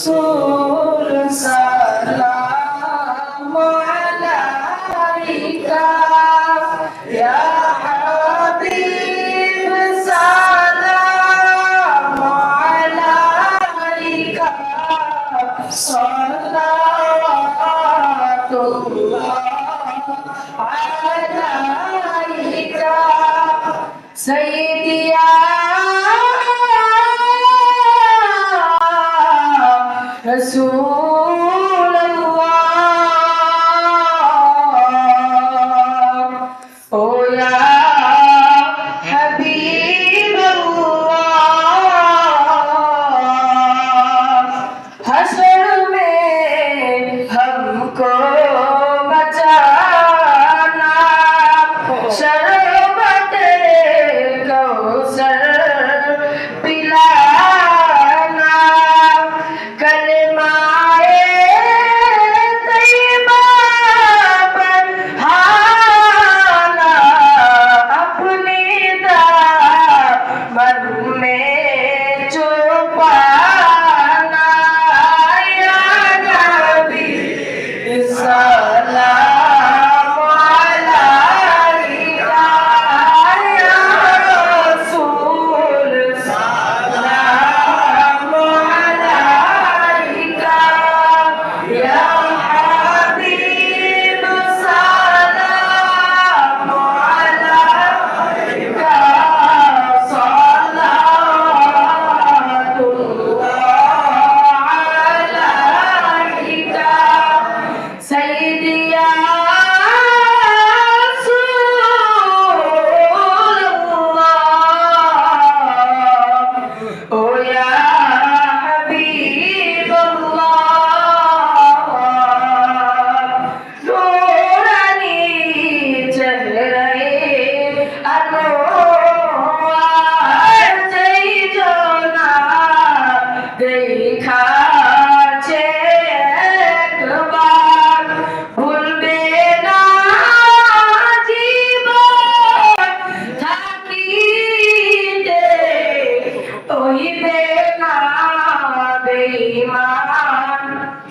রসুল সালাম আলাইকা ইয়া হাবিব সালাম আলাইকা সালাতুল্লাহ আলাইকা সাইয়্যিদিয়া Tu